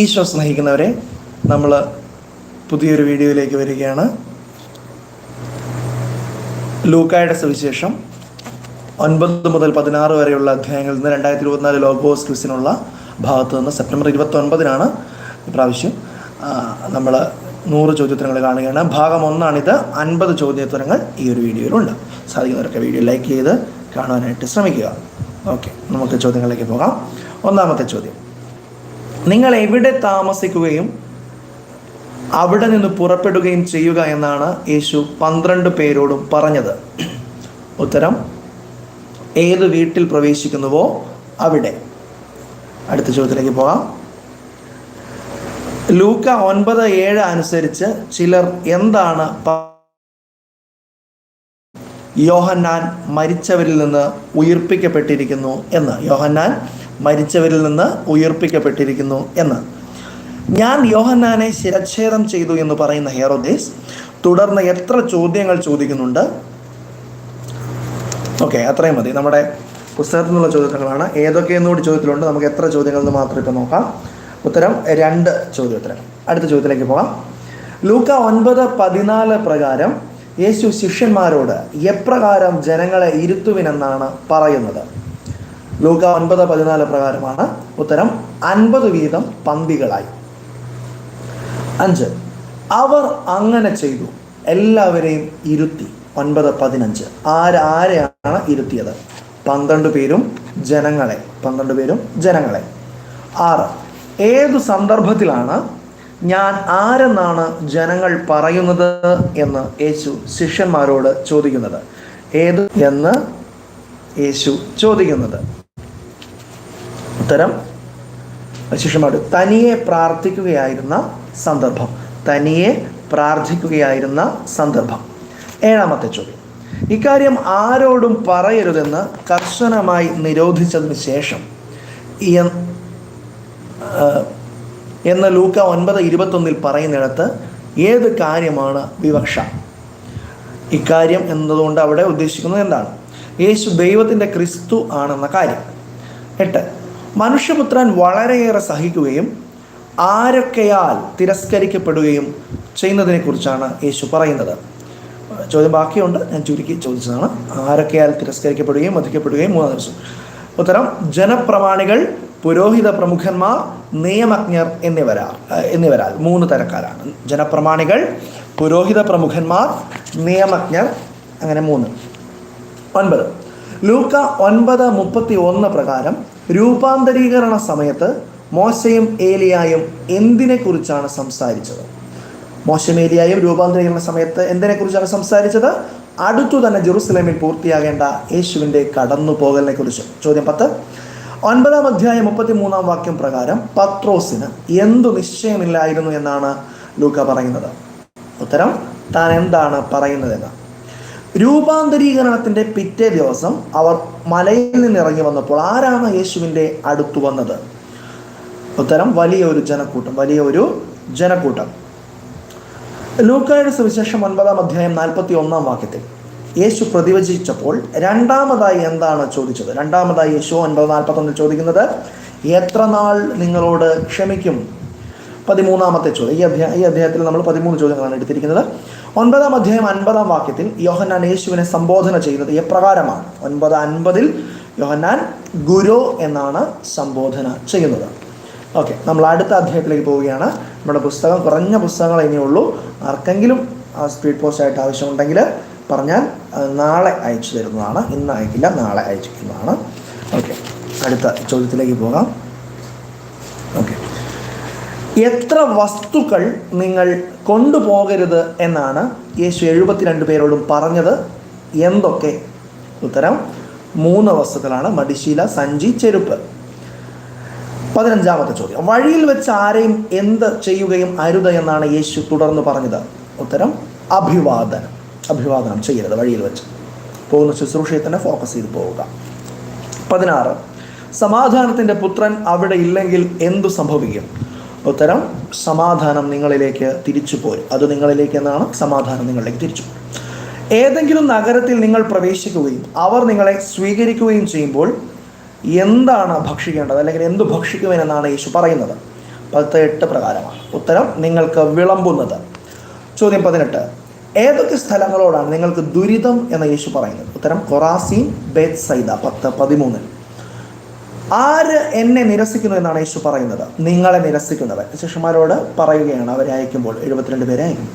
ഈശോ സ്നേഹിക്കുന്നവരെ നമ്മൾ പുതിയൊരു വീഡിയോയിലേക്ക് വരികയാണ്. ലൂക്കായുടെ സുവിശേഷം ഒൻപത് മുതൽ പതിനാറ് വരെയുള്ള അധ്യായങ്ങളിൽ നിന്ന് രണ്ടായിരത്തി ഇരുപത്തിനാല് ലോഗോസ് ക്വിസിനുള്ള ഭാഗത്ത് നിന്ന് സെപ്റ്റംബർ ഇരുപത്തി ഒൻപതിനാണ് ഇപ്രാവശ്യം നമ്മൾ നൂറ് ചോദ്യോത്തരങ്ങൾ കാണുകയാണ്. ഭാഗം ഒന്നാണിത്. അൻപത് ചോദ്യോത്തരങ്ങൾ ഈ ഒരു വീഡിയോയിലുണ്ട്. സാധിക്കുന്നവരൊക്കെ വീഡിയോ ലൈക്ക് ചെയ്ത് കാണുവാനായിട്ട് ശ്രമിക്കുക. ഓക്കെ നമുക്ക് ചോദ്യങ്ങളിലേക്ക് പോകാം. ഒന്നാമത്തെ ചോദ്യം. നിങ്ങൾ എവിടെ താമസിക്കുകയും അവിടെ നിന്ന് പുറപ്പെടുകയും ചെയ്യുക എന്നാണ് യേശു പന്ത്രണ്ട് പേരോടും പറഞ്ഞത്. ഉത്തരം ഏത് വീട്ടിൽ പ്രവേശിക്കുന്നുവോ അവിടെ. അടുത്ത ചോദ്യത്തിലേക്ക് പോകാം. ലൂക്ക ഒൻപത് ഏഴ് അനുസരിച്ച് ചിലർ എന്താണ് യോഹന്നാൻ മരിച്ചവരിൽ നിന്ന് ഉയർപ്പിക്കപ്പെട്ടിരിക്കുന്നു എന്ന്. യോഹന്നാൻ മരിച്ചവരിൽ നിന്ന് ഉയർപ്പിക്കപ്പെട്ടിരിക്കുന്നു എന്ന്. ഞാൻ യോഹന്നാനെ ശിരച്ഛേദം ചെയ്തു എന്ന് പറയുന്ന ഹെയറോദേസ് തുടർന്ന് എത്ര ചോദ്യങ്ങൾ ചോദിക്കുന്നുണ്ട്? ഓക്കെ അത്രയും മതി. നമ്മുടെ പുസ്തകത്തിൽ നിന്നുള്ള ചോദ്യങ്ങളാണ് ഏതൊക്കെയെന്നുകൂടി ചോദ്യത്തിലുണ്ട്? നമുക്ക് എത്ര ചോദ്യങ്ങൾ എന്ന് മാത്രം ഇപ്പോൾ നോക്കാം. ഉത്തരം രണ്ട് ചോദ്യോത്തരം. അടുത്ത ചോദ്യത്തിലേക്ക് പോകാം. ലൂക്ക ഒൻപത് പതിനാല് പ്രകാരം യേശു ശിഷ്യന്മാരോട് എപ്രകാരം ജനങ്ങളെ ഇരുത്തുവിനെന്നാണ് പറയുന്നത്? ലൂക്ക ഒൻപത് പതിനാല് പ്രകാരമാണ് ഉത്തരം. അൻപത് വീതം പന്തികളായി. അഞ്ച്. അവർ അങ്ങനെ ചെയ്തു. എല്ലാവരെയും ഇരുത്തി. ഒൻപത് പതിനഞ്ച്. ആര് ആരെയാണ് ഇരുത്തിയത്? പന്ത്രണ്ട് പേരും ജനങ്ങളെ. പന്ത്രണ്ട് പേരും ജനങ്ങളെ. ആറ്. ഏതു സന്ദർഭത്തിലാണ് ഞാൻ ആരെന്നാണ് ജനങ്ങൾ പറയുന്നത് എന്ന് യേശു ശിഷ്യന്മാരോട് ചോദിക്കുന്നത്? ഏത് എന്ന് യേശു ചോദിക്കുന്നത്. ഉത്തരം ശിഷ്യന്മാരുടെ തനിയെ പ്രാർത്ഥിക്കുകയായിരുന്ന സന്ദർഭം. തനിയെ പ്രാർത്ഥിക്കുകയായിരുന്ന സന്ദർഭം. ഏഴാമത്തെ ചോദ്യം. ഇക്കാര്യം ആരോടും പറയരുതെന്ന് കർശനമായി നിരോധിച്ചതിന് ശേഷം എന്ന ലൂക്ക ഒൻപത് ഇരുപത്തൊന്നിൽ പറയുന്നിടത്ത് ഏത് കാര്യമാണ് വിവക്ഷ? ഇക്കാര്യം എന്നതുകൊണ്ട് അവിടെ ഉദ്ദേശിക്കുന്നത് എന്താണ്? യേശു ദൈവത്തിന്റെ ക്രിസ്തു ആണെന്ന കാര്യം. എട്ട്. മനുഷ്യപുത്രൻ വളരെയേറെ സഹിക്കുകയും ആരൊക്കെയാൽ തിരസ്കരിക്കപ്പെടുകയും ചെയ്യുന്നതിനെക്കുറിച്ചാണ് യേശു പറയുന്നത്. ചോദ്യം ബാക്കിയുണ്ട്. ഞാൻ ചുരുക്കി ചോദിച്ചതാണ്. ആരൊക്കെയാൽ തിരസ്കരിക്കപ്പെടുകയും വധിക്കപ്പെടുകയും മൂന്നാം ദിവസം. ഉത്തരം ജനപ്രമാണികൾ പുരോഹിത പ്രമുഖന്മാർ നിയമജ്ഞർ എന്നിവരാ എന്നിവരാൽ മൂന്ന് തരക്കാരാണ്. ജനപ്രമാണികൾ പുരോഹിത പ്രമുഖന്മാർ നിയമജ്ഞർ അങ്ങനെ മൂന്ന്. ഒൻപത്. ലൂക്ക ഒൻപത് മുപ്പത്തി ഒന്ന് പ്രകാരം രൂപാന്തരീകരണ സമയത്ത് മോശയും ഏലിയായും എന്തിനെക്കുറിച്ചാണ് സംസാരിച്ചത്? മോശം ഏലിയായും രൂപാന്തരീകരണ സമയത്ത് എന്തിനെക്കുറിച്ചാണ് സംസാരിച്ചത്? അടുത്തു തന്നെ ജെറുസലേമിൽ പൂർത്തിയാകേണ്ട യേശുവിന്റെ കടന്നു പോകലിനെ കുറിച്ച് ചോദ്യം പത്ത്. ഒൻപതാം അധ്യായം മുപ്പത്തി മൂന്നാം വാക്യം പ്രകാരം പത്രോസിന് എന്തു നിശ്ചയമില്ലായിരുന്നു എന്നാണ് ലൂക്ക പറയുന്നത്? ഉത്തരം താൻ എന്താണ് പറയുന്നതെന്ന്. രൂപാന്തരീകരണത്തിന്റെ പിറ്റേ ദിവസം അവർ മലയിൽ നിന്ന് ഇറങ്ങി വന്നപ്പോൾ ആരാണ് യേശുവിന്റെ അടുത്തു വന്നത്? ഉത്തരം വലിയ ഒരു ജനക്കൂട്ടം വലിയ ഒരു ജനക്കൂട്ടം. ലൂക്കായുടെ സുവിശേഷം ഒൻപതാം അധ്യായം നാൽപ്പത്തി ഒന്നാം വാക്യത്തിൽ യേശു പ്രതിവചിച്ചപ്പോൾ രണ്ടാമതായി എന്താണ് ചോദിച്ചത്? രണ്ടാമതായി യേശു ഒൻപത് നാൽപ്പത്തൊന്നിൽ ചോദിക്കുന്നത് എത്ര നാൾ നിങ്ങളോട് ക്ഷമിക്കും? പതിമൂന്നാമത്തെ ചോദ്യം. ഈ അധ്യായ ഈ അധ്യായത്തിൽ നമ്മൾ പതിമൂന്ന് ചോദ്യങ്ങളാണ് എടുത്തിരിക്കുന്നത്. ഒൻപതാം അധ്യായം അൻപതാം വാക്യത്തിൽ യോഹന്നാൻ യേശുവിനെ സംബോധന ചെയ്യുന്നത് എപ്രകാരമാണ്. ഒൻപത് അൻപതിൽ യോഹന്നാൻ ഗുരു എന്നാണ് സംബോധന ചെയ്യുന്നത്. ഓക്കെ നമ്മൾ അടുത്ത അധ്യായത്തിലേക്ക് പോവുകയാണ്. നമ്മുടെ പുസ്തകം കുറഞ്ഞ പുസ്തകങ്ങൾ ഇനിയുള്ളൂ. ആർക്കെങ്കിലും ആ സ്പീഡ് പോസ്റ്റ് ആയിട്ട് ആവശ്യമുണ്ടെങ്കിൽ പറഞ്ഞാൽ നാളെ അയച്ചു തരുന്നതാണ്. ഇന്ന് അയക്കില്ല നാളെ അയച്ചിരിക്കുന്നതാണ്. ഓക്കെ അടുത്ത ചോദ്യത്തിലേക്ക് പോകാം. ഓക്കെ എത്ര വസ്തുക്കൾ നിങ്ങൾ കൊണ്ടുപോകരുത് എന്നാണ് യേശു എഴുപത്തിരണ്ട് പേരോടും പറഞ്ഞത്. എന്തൊക്കെ? ഉത്തരം മൂന്ന് വസ്തുക്കളാണ്. മടിശീല സഞ്ചി ചെരുപ്പ്. പതിനഞ്ചാമത്തെ ചോദ്യം. വഴിയിൽ വെച്ച് ആരെയും എന്ത് ചെയ്യുകയും അരുത് എന്നാണ് യേശു തുടർന്ന് പറഞ്ഞത്. ഉത്തരം അഭിവാദനം. അഭിവാദനം ചെയ്യരുത് വഴിയിൽ വെച്ച്. പോകുന്ന ശുശ്രൂഷയെ തന്നെ ഫോക്കസ് ചെയ്ത് പോവുക. പതിനാറ്. സമാധാനത്തിന്റെ പുത്രൻ അവിടെ ഇല്ലെങ്കിൽ എന്തു സംഭവിക്കും? ഉത്തരം സമാധാനം നിങ്ങളിലേക്ക് തിരിച്ചു പോരും. അത് നിങ്ങളിലേക്ക് എന്നാണ്? സമാധാനം നിങ്ങളിലേക്ക് തിരിച്ചു പോരും. ഏതെങ്കിലും നഗരത്തിൽ നിങ്ങൾ പ്രവേശിക്കുകയും അവർ നിങ്ങളെ സ്വീകരിക്കുകയും ചെയ്യുമ്പോൾ എന്താണ് ഭക്ഷിക്കേണ്ടത്? അല്ലെങ്കിൽ എന്ത് ഭക്ഷിക്കുമെന്നാണ് യേശു പറയുന്നത്. പത്ത് പ്രകാരമാണ്. ഉത്തരം നിങ്ങൾക്ക് വിളമ്പുന്നത്. ചോദ്യം പതിനെട്ട്. ഏതൊക്കെ സ്ഥലങ്ങളോടാണ് നിങ്ങൾക്ക് ദുരിതം എന്ന യേശു പറയുന്നത്? ഉത്തരം കൊറാസീൻ ബേത് സൈദ പത്ത് പതിമൂന്നിൽ ആര് എന്നെ നിരസിക്കുന്നു എന്നാണ് യേശു പറയുന്നത്? നിങ്ങളെ നിരസിക്കുന്നവർ ശിഷ്യന്മാരോട് പറയുകയാണ് അവരെ അയക്കുമ്പോൾ എഴുപത്തിരണ്ട് പേരെ അയക്കും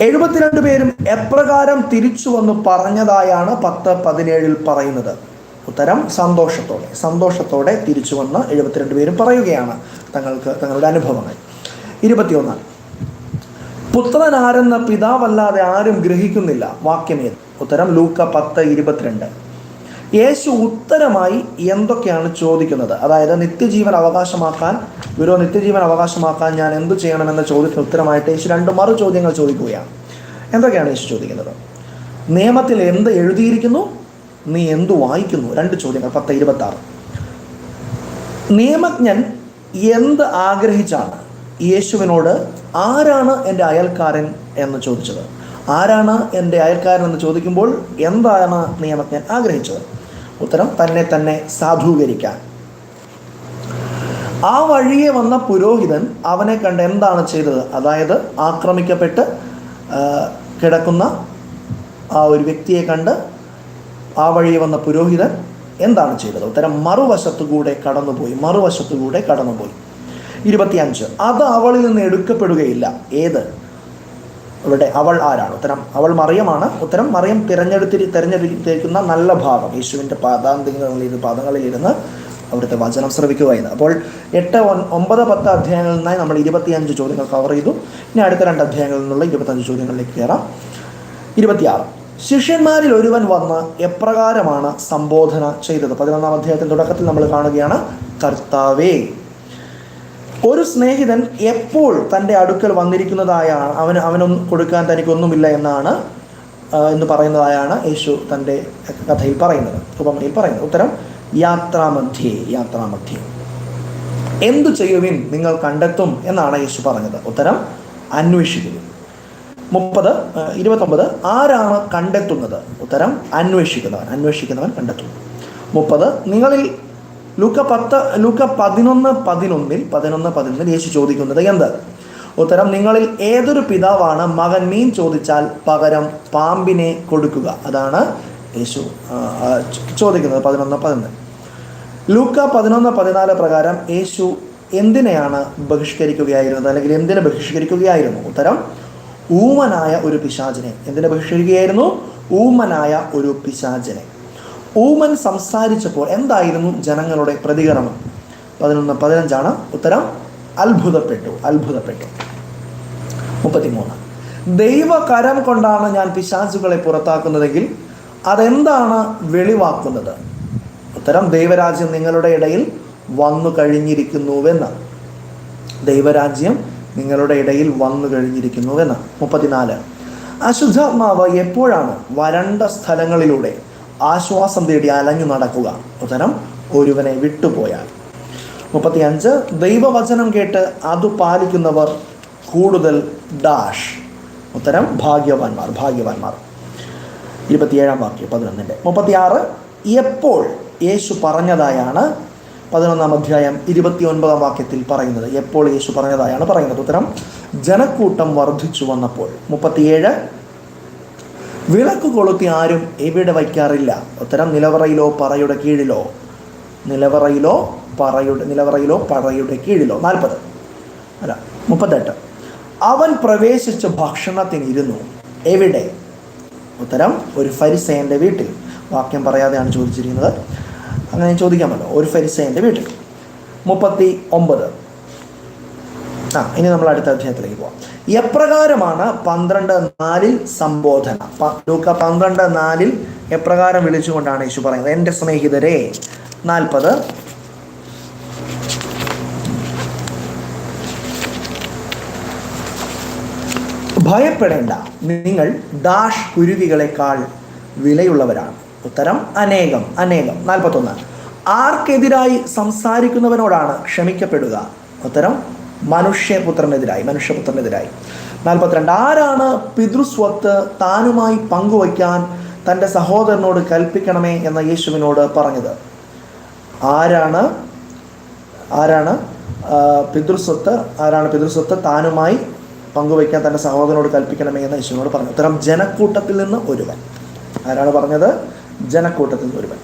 എഴുപത്തിരണ്ട് പേരും എപ്രകാരം തിരിച്ചു വന്ന് പറഞ്ഞതായാണ് പത്ത് പതിനേഴിൽ പറയുന്നത്. ഉത്തരം സന്തോഷത്തോടെ. സന്തോഷത്തോടെ തിരിച്ചു വന്ന് എഴുപത്തിരണ്ട് പേരും പറയുകയാണ് തങ്ങൾക്ക് തങ്ങളുടെ അനുഭവങ്ങൾ. ഇരുപത്തിയൊന്ന്. പുത്രൻ ആരെന്ന പിതാവല്ലാതെ ആരും ഗ്രഹിക്കുന്നില്ല. വാക്യമേത് ഉത്തരം ലൂക്ക പത്ത് ഇരുപത്തിരണ്ട്. യേശു ഉത്തരമായി എന്തൊക്കെയാണ് ചോദിക്കുന്നത്? അതായത് നിത്യജീവൻ അവകാശമാക്കാൻ ഗുരു നിത്യജീവൻ അവകാശമാക്കാൻ ഞാൻ എന്തു ചെയ്യണമെന്ന ചോദ്യത്തിന് ഉത്തരമായിട്ട് യേശു രണ്ട് മറു ചോദ്യങ്ങൾ ചോദിക്കുകയാണ്. എന്തൊക്കെയാണ് യേശു ചോദിക്കുന്നത്? നിയമത്തിൽ എന്ത് എഴുതിയിരിക്കുന്നു? നീ എന്തു വായിക്കുന്നു? രണ്ട് ചോദ്യങ്ങൾ പത്ത് ഇരുപത്തി ആറ് നിയമജ്ഞൻ എന്ത് ആഗ്രഹിച്ചാണ് യേശുവിനോട് ആരാണ് എന്റെ അയൽക്കാരൻ എന്ന് ചോദിച്ചത്? ആരാണ് എന്റെ അയൽക്കാരൻ എന്ന് ചോദിക്കുമ്പോൾ എന്താണ് നിയമജ്ഞൻ ആഗ്രഹിച്ചത്? ഉത്തരം തന്നെ തന്നെ സാധൂകരിക്കാൻ. ആ വഴിയെ വന്ന പുരോഹിതൻ അവനെ കണ്ട് എന്താണ് ചെയ്തത്? അതായത് ആക്രമിക്കപ്പെട്ട് കിടക്കുന്ന ആ ഒരു വ്യക്തിയെ കണ്ട് ആ വഴിയെ വന്ന പുരോഹിതൻ എന്താണ് ചെയ്തത്? ഉത്തരം മറുവശത്തുകൂടെ കടന്നുപോയി മറുവശത്തുകൂടെ കടന്നുപോയി. ഇരുപത്തിയഞ്ച്. അത് അവളിൽ നിന്ന് എടുക്കപ്പെടുകയില്ല. ഏത്? ഇവിടെ അവൾ ആരാണ്? ഉത്തരം അവൾ മറിയമാണ്. ഉത്തരം മറിയം തിരഞ്ഞെടുത്തി തിരഞ്ഞെടുത്തിരിക്കുന്ന നല്ല ഭാഗം. യേശുവിന്റെ പാദാന്തികളിൽ പാദങ്ങളിലിരുന്ന് അവിടുത്തെ വചനം ശ്രവിക്കുക എന്ന്. അപ്പോൾ എട്ട് ഒമ്പത് പത്ത് അധ്യായങ്ങളിൽ നിന്നായി നമ്മൾ ഇരുപത്തിയഞ്ച് ചോദ്യങ്ങൾ കവർ ചെയ്തു. ഇനി അടുത്ത രണ്ട് അധ്യായങ്ങളിൽ നിന്നുള്ള ഇരുപത്തഞ്ച് ചോദ്യങ്ങളിലേക്ക് കയറാം. ഇരുപത്തിയാറ്. ശിഷ്യന്മാരിൽ ഒരുവൻ വന്ന് എപ്രകാരമാണ് സംബോധന ചെയ്തത്? പതിനൊന്നാം അധ്യായത്തിന്റെ തുടക്കത്തിൽ നമ്മൾ കാണുകയാണ് കർത്താവേ ഒരു സ്നേഹിതൻ എപ്പോൾ തന്റെ അടുക്കൽ വന്നിരിക്കുന്നതായാണ് അവന് അവനൊന്നും കൊടുക്കാൻ തനിക്കൊന്നുമില്ല എന്നാണ് എന്ന് പറയുന്നതായാണ് യേശു തന്റെ കഥയിൽ പറയുന്നത് ഉപമയിൽ പറയുന്നത്. ഉത്തരം യാത്രാമധ്യേ യാത്രാമധ്യേ. എന്തു ചെയ്യുവിൻ നിങ്ങൾ കണ്ടെത്തും എന്നാണ് യേശു പറഞ്ഞത്. ഉത്തരം അന്വേഷിക്കുവിൻ മുപ്പത് ഇരുപത്തൊമ്പത് ആരാണ് കണ്ടെത്തുന്നത്? ഉത്തരം അന്വേഷിക്കുന്നവൻ അന്വേഷിക്കുന്നവൻ കണ്ടെത്തുന്നു. മുപ്പത് നിങ്ങളിൽ ലൂക്ക പത്ത് ലൂക്ക പതിനൊന്ന് പതിനൊന്നിൽ പതിനൊന്ന് പതിനൊന്നിൽ യേശു ചോദിക്കുന്നത് എന്ത്? ഉത്തരം നിങ്ങളിൽ ഏതൊരു പിതാവാണ് മകൻ മീൻ ചോദിച്ചാൽ പകരം പാമ്പിനെ കൊടുക്കുക? അതാണ് യേശു ചോദിക്കുന്നത് പതിനൊന്ന് പതിനൊന്ന്. ലൂക്ക പതിനൊന്ന് പതിനാല് പ്രകാരം യേശു എന്തിനെയാണ് ബഹിഷ്കരിക്കുകയായിരുന്നത്? അല്ലെങ്കിൽ എന്തിനെ ബഹിഷ്കരിക്കുകയായിരുന്നു? ഉത്തരം ഊമനായ ഒരു പിശാചിനെ. എന്തിനെ ബഹിഷ്കരിക്കുകയായിരുന്നു? ഊമനായ ഒരു പിശാചിനെ. ഊമൻ സംസാരിച്ചപ്പോൾ എന്തായിരുന്നു ജനങ്ങളുടെ പ്രതികരണം? പതിനൊന്ന് പതിനഞ്ചാണ് ഉത്തരം. അത്ഭുതപ്പെട്ടു അത്ഭുതപ്പെട്ടു. മുപ്പത്തിമൂന്ന്. ദൈവകരം കൊണ്ടാണ് ഞാൻ പിശാചുകളെ പുറത്താക്കുന്നതെങ്കിൽ അതെന്താണ് വെളിവാക്കുന്നത്? ഉത്തരം ദൈവരാജ്യം നിങ്ങളുടെ ഇടയിൽ വന്നു കഴിഞ്ഞിരിക്കുന്നുവെന്ന്. ദൈവരാജ്യം നിങ്ങളുടെ ഇടയിൽ വന്നു കഴിഞ്ഞിരിക്കുന്നുവെന്ന്. മുപ്പത്തിനാല്. അശുദ്ധാത്മാവ് എപ്പോഴാണ് വരണ്ട സ്ഥലങ്ങളിലൂടെ ആശ്വാസം തേടി അലഞ്ഞു നടക്കുക. ഉത്തരം ഒരുവനെ വിട്ടുപോയാൽ. മുപ്പത്തി അഞ്ച് ദൈവവചനം കേട്ട് അത് പാലിക്കുന്നവർ കൂടുതൽ ഡാഷ്. ഉത്തരം ഭാഗ്യവാന്മാർ ഭാഗ്യവാന്മാർ. ഇരുപത്തിയേഴാം വാക്യം പതിനൊന്നിന്റെ. മുപ്പത്തിയാറ് എപ്പോൾ യേശു പറഞ്ഞതായാണ് പതിനൊന്നാം അധ്യായം ഇരുപത്തി ഒൻപതാം വാക്യത്തിൽ പറയുന്നത്. എപ്പോൾ യേശു പറഞ്ഞതായാണ് പറയുന്നത്. ഉത്തരം ജനക്കൂട്ടം വർദ്ധിച്ചു വന്നപ്പോൾ. മുപ്പത്തിയേഴ് വിളക്ക് കൊളുത്തി ആരും എവിടെ വയ്ക്കാറില്ല? ഉത്തരം നിലവറയിലോ പറയുടെ കീഴിലോ. നിലവറയിലോ പറയുടെ നിലവറയിലോ പറയുടെ കീഴിലോ. നാൽപ്പത്. അല്ല മുപ്പത്തെട്ട്. അവൻ പ്രവേശിച്ച് ഭക്ഷണത്തിനിരുന്നു. എവിടെ? ഉത്തരം ഒരു ഫരിസേന്റെ വീട്ടിൽ. വാക്യം പറയാതെയാണ് ചോദിച്ചിരിക്കുന്നത്. അങ്ങനെ ചോദിക്കാമല്ലോ ഒരു ഫരിസേന്റെ വീട്ടിൽ. മുപ്പത്തി ഒമ്പത്. ആ ഇനി നമ്മൾ അടുത്ത അധ്യായത്തിലേക്ക് പോവാം. എപ്രകാരമാണ് പന്ത്രണ്ട് നാലിൽ സംബോധന? ലൂക്ക പന്ത്രണ്ട് നാലിൽ എപ്രകാരം വിളിച്ചുകൊണ്ടാണ് യേശു പറയുന്നത്. എന്റെ സ്നേഹിതരെ നാൽപ്പത്. ഭയപ്പെടേണ്ട നിങ്ങൾ ഡാഷ് കുരുവികളെക്കാൾ വിലയുള്ളവരാണ്. ഉത്തരം അനേകം അനേകം. നാൽപ്പത്തൊന്ന്. ആർക്കെതിരായി സംസാരിക്കുന്നവനോടാണ് ക്ഷമിക്കപ്പെടുക? ഉത്തരം മനുഷ്യപുത്രനെതിരായി മനുഷ്യപുത്രനെതിരായി. നാൽപ്പത്തിരണ്ട് ആരാണ് പിതൃസ്വത്ത് താനുമായി പങ്കുവയ്ക്കാൻ തന്റെ സഹോദരനോട് കൽപ്പിക്കണമേ എന്ന യേശുവിനോട് പറഞ്ഞത്? ആരാണ്? ആരാണ്? പിതൃസ്വത്ത് ആരാണ് പിതൃസ്വത്ത് താനുമായി പങ്കുവയ്ക്കാൻ തന്റെ സഹോദരനോട് കൽപ്പിക്കണമേ എന്ന് യേശുവിനോട് പറഞ്ഞു. ഉത്തരം ജനക്കൂട്ടത്തിൽ നിന്ന് ഒരുവൻ. ആരാണ് പറഞ്ഞത്? ജനക്കൂട്ടത്തിൽ നിന്ന് ഒരുവൻ.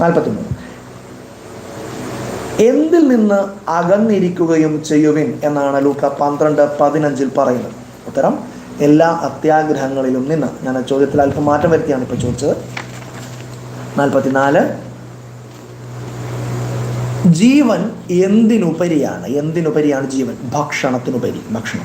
നാൽപ്പത്തിമൂന്ന് എന്തിൽ നിന്ന് അകന്നിരിക്കുകയും ചെയ്യുവിൻ എന്നാണ് ലൂക്ക പന്ത്രണ്ട് പതിനഞ്ചിൽ പറയുന്നത്. ഉത്തരം എല്ലാ അത്യാഗ്രഹങ്ങളിലും നിന്ന്. ഞാൻ ചോദ്യത്തിൽ അല്പം മാറ്റം വരുത്തിയാണ് ഇപ്പോൾ ചോദിച്ചത്. നാൽപ്പത്തിനാല്. ജീവൻ എന്തിനുപരിയാണ്? എന്തിനുപരിയാണ് ജീവൻ? ഭക്ഷണത്തിനുപരി ഭക്ഷണം.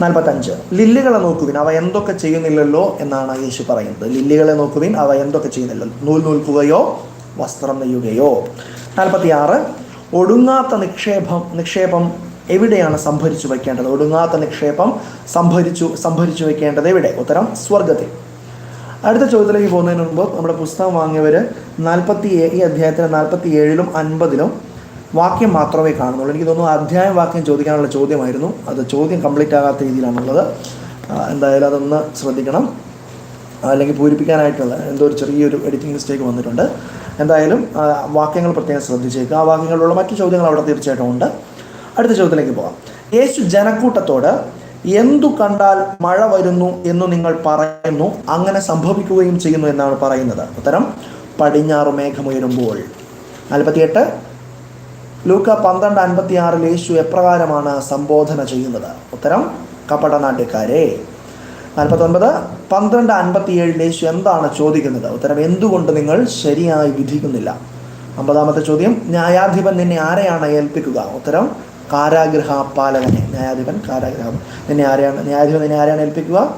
നാൽപ്പത്തഞ്ച്. ലില്ലികളെ നോക്കുവിൻ. അവ എന്തൊക്കെ ചെയ്യുന്നില്ലല്ലോ എന്നാണ് യേശു പറയുന്നത്. ലില്ലികളെ നോക്കുവിൻ. അവ എന്തൊക്കെ ചെയ്യുന്നില്ലല്ലോ? നൂൽ നൂൽക്കുകയോ വസ്ത്രം നെയ്യുകയോ. നാൽപ്പത്തിയാറ്. ഒടുങ്ങാത്ത നിക്ഷേപം നിക്ഷേപം എവിടെയാണ് സംഭരിച്ചു വയ്ക്കേണ്ടത്? ഒടുങ്ങാത്ത നിക്ഷേപം സംഭരിച്ചു സംഭരിച്ചു വയ്ക്കേണ്ടത് എവിടെ? ഉത്തരം സ്വർഗത്തിൽ അടുത്ത ചോദ്യത്തിലേക്ക് പോകുന്നതിന് മുമ്പ് നമ്മുടെ പുസ്തകം വാങ്ങിയവർ നാൽപ്പത്തി ഈ അധ്യായത്തിന് നാൽപ്പത്തി ഏഴിലും അൻപതിലും വാക്യം മാത്രമേ കാണുന്നുള്ളൂ. എനിക്ക് തോന്നുന്നു അധ്യായം വാക്യം ചോദിക്കാനുള്ള ചോദ്യമായിരുന്നു. അത് ചോദ്യം കംപ്ലീറ്റ് ആകാത്ത രീതിയിലാണുള്ളത്. എന്തായാലും അതൊന്ന് ശ്രദ്ധിക്കണം. അല്ലെങ്കിൽ പൂരിപ്പിക്കാനായിട്ടുള്ള എന്തോ ഒരു ചെറിയൊരു എഡിറ്റിംഗ് മിസ്റ്റേക്ക് വന്നിട്ടുണ്ട്. എന്തായാലും വാക്യങ്ങൾ പ്രത്യേകം ശ്രദ്ധിച്ചേക്കുക. ആ വാക്യങ്ങളിലുള്ള മറ്റു ചോദ്യങ്ങൾ അവിടെ തീർച്ചയായിട്ടും ഉണ്ട്. അടുത്ത ചോദ്യത്തിലേക്ക് പോകാം. യേശു ജനക്കൂട്ടത്തോട് എന്തു കണ്ടാൽ മഴ വരുന്നു എന്ന് നിങ്ങൾ പറയുന്നു അങ്ങനെ സംഭവിക്കുകയും ചെയ്യുന്നു എന്നാണ് പറയുന്നത്. ഉത്തരം പടിഞ്ഞാറ് മേഘമുയരുമ്പോൾ നാൽപ്പത്തിയെട്ട് ലൂക്ക പന്ത്രണ്ട് അൻപത്തി ആറിൽ യേശു എപ്രകാരമാണ് സംബോധന ചെയ്യുന്നത്? ഉത്തരം കപടനാട്യക്കാരെ നാൽപ്പത്തൊൻപത് പന്ത്രണ്ട് അൻപത്തി ഏഴിൽ യേശു എന്താണ് ചോദിക്കുന്നത്? ഉത്തരം എന്തുകൊണ്ട് നിങ്ങൾ ശരിയായി വിധിക്കുന്നില്ല? അമ്പതാമത്തെ ചോദ്യം ന്യായാധിപൻ നിന്നെ ആരെയാണ് ഏൽപ്പിക്കുക? ഉത്തരം കാരാഗ്രഹ പാലകനെ. ന്യായാധിപൻ കാരാഗ്രഹ. നിന്നെ ആരെയാണ് ന്യായാധിപൻ നിന്നെ ആരെയാണ് ഏൽപ്പിക്കുക?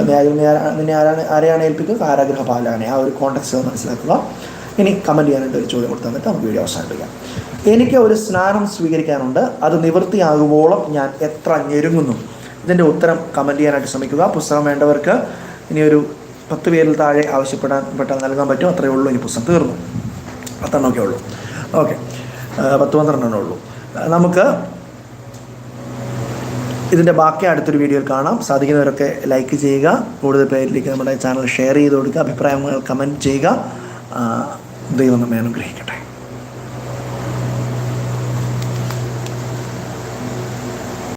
ന്യായാധിപൻ നിന്നെ ആരാ- ആരാണ് ആരെയാണ് ഏൽപ്പിക്കുക? കാരാഗ്രഹ പാലകനെ. ആ ഒരു കോണ്ടക്സ് മനസ്സിലാക്കുക. ഇനി കമന്റ് ചെയ്യാനായിട്ട് ഒരു ചോദ്യം കൊടുത്തു തന്നിട്ട് നമുക്ക് വീഡിയോ അവസാനിപ്പിക്കാം. എനിക്ക് ഒരു സ്നാനം സ്വീകരിക്കാനുണ്ട്. അത് നിവൃത്തിയാകുവോളം ഞാൻ എത്ര ഞെരുങ്ങുന്നു? ഇതിന്റെ ഉത്തരം കമന്റ് ചെയ്യാനായിട്ട് ശ്രമിക്കുക. പുസ്തകം വേണ്ടവർക്ക് ഇനി ഒരു പത്ത് പേരിൽ താഴെ ആവശ്യപ്പെടാൻ പെട്ടാൽ നൽകാൻ പറ്റും. അത്രയേ ഉള്ളൂ. ഇനി പുസ്തകം തീർന്നു. പത്തെണ്ണമൊക്കെ ഉള്ളൂ. ഓക്കെ പത്ത് പന്ത്രണ്ടെണ്ണേ ഉള്ളൂ. നമുക്ക് ഇതിന്റെ ബാക്കി അടുത്തൊരു വീഡിയോയിൽ കാണാം. സാധിക്കുന്നവരൊക്കെ ലൈക്ക് ചെയ്യുക. കൂടുതൽ പേരിലേക്ക് നമ്മുടെ ചാനൽ ഷെയർ ചെയ്ത് കൊടുക്കുക. അഭിപ്രായങ്ങൾ കമന്റ് ചെയ്യുക. ദൈവം നമ്മെ അനുഗ്രഹിക്കട്ടെ.